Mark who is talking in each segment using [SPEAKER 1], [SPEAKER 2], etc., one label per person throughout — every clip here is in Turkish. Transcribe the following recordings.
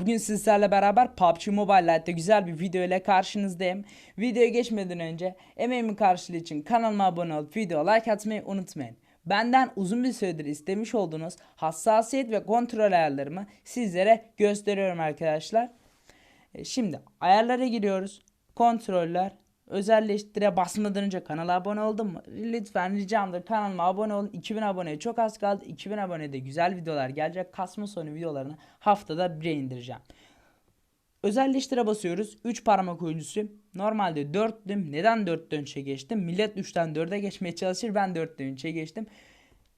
[SPEAKER 1] Bugün sizlerle beraber PUBG Mobile Lite'de güzel bir video ile karşınızdayım. Videoya geçmeden önce emeğimin karşılığı için kanalıma abone olup video like atmayı unutmayın. Benden uzun bir süredir istemiş olduğunuz hassasiyet ve kontrol ayarlarımı sizlere gösteriyorum arkadaşlar. E, Şimdi ayarlara giriyoruz. Kontroller, özelleştire basmadan kanala abone oldum mu? Lütfen ricamdır kanalıma abone olun. 2000 aboneye çok az kaldı. 2000 abonede güzel videolar gelecek. Kasma sonu videolarını haftada bire indireceğim. Özelleştire basıyoruz. 3 parmak oyuncusu. Normalde 4'tüm. Neden 4'ten 3'e geçtim? Millet 3'ten 4'e geçmeye çalışır. Ben 4'ten 3'e geçtim.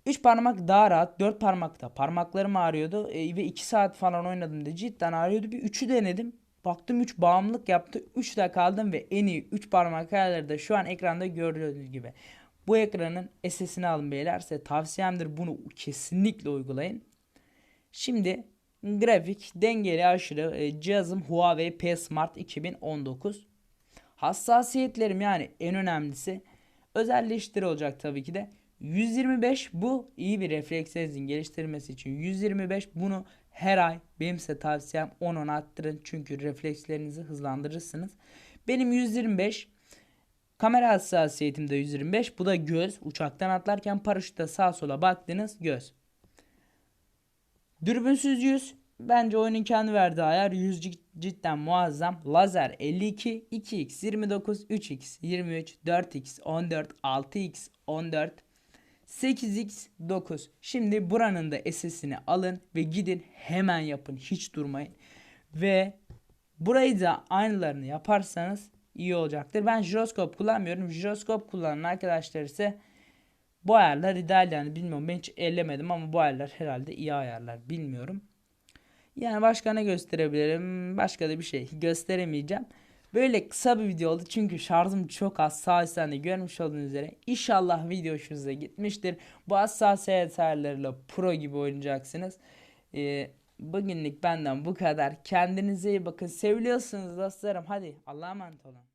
[SPEAKER 1] 3 parmak daha rahat. 4 parmakta parmaklarım ağrıyordu. E, ve 2 saat falan oynadım da cidden ağrıyordu. Bir 3'ü denedim. Baktım 3 bağımlılık yaptı. 3'te kaldım ve en iyi 3 parmak ayarları da şu an ekranda gördüğünüz gibi. Bu ekranın SS'ini alın beyler. Size tavsiyemdir bunu kesinlikle uygulayın. Şimdi grafik dengeli aşırı e, cihazım Huawei P Smart 2019. Hassasiyetlerim yani en önemlisi özelleştiri olacak tabii ki de. 125 bu iyi bir refleksinizin geliştirilmesi için 125 bunu her ay benim size tavsiyem 10-10 arttırın çünkü reflekslerinizi hızlandırırsınız. Benim 125 kamera hassasiyetim de 125 bu da göz uçaktan atlarken paraşütte sağa sola baktınız göz. Dürbünsüz 100 bence oyunun kendi verdiği ayar 100 cid- cidden muazzam. Lazer 52, 2x 29, 3x 23, 4x 14, 6x 14, 8x 9. Şimdi buranın da SS'ini alın ve gidin hemen yapın hiç durmayın. Ve burayı da aynılarını yaparsanız iyi olacaktır. Ben jiroskop kullanmıyorum. Jiroskop kullanan arkadaşlar ise bu ayarlar ideal yani bilmiyorum ben hiç ellemedim ama bu ayarlar herhalde iyi ayarlar bilmiyorum. Yani başka ne gösterebilirim? Başka da bir şey gösteremeyeceğim. Böyle kısa bir video oldu çünkü şarjım çok az sağ üstten görmüş olduğunuz üzere. İnşallah video hoşunuza gitmiştir. Bu hassasiyet ayarlarıyla pro gibi oynayacaksınız. Ee, bugünlük benden bu kadar. Kendinize iyi bakın. Seviliyorsunuz dostlarım. Hadi Allah'a emanet olun.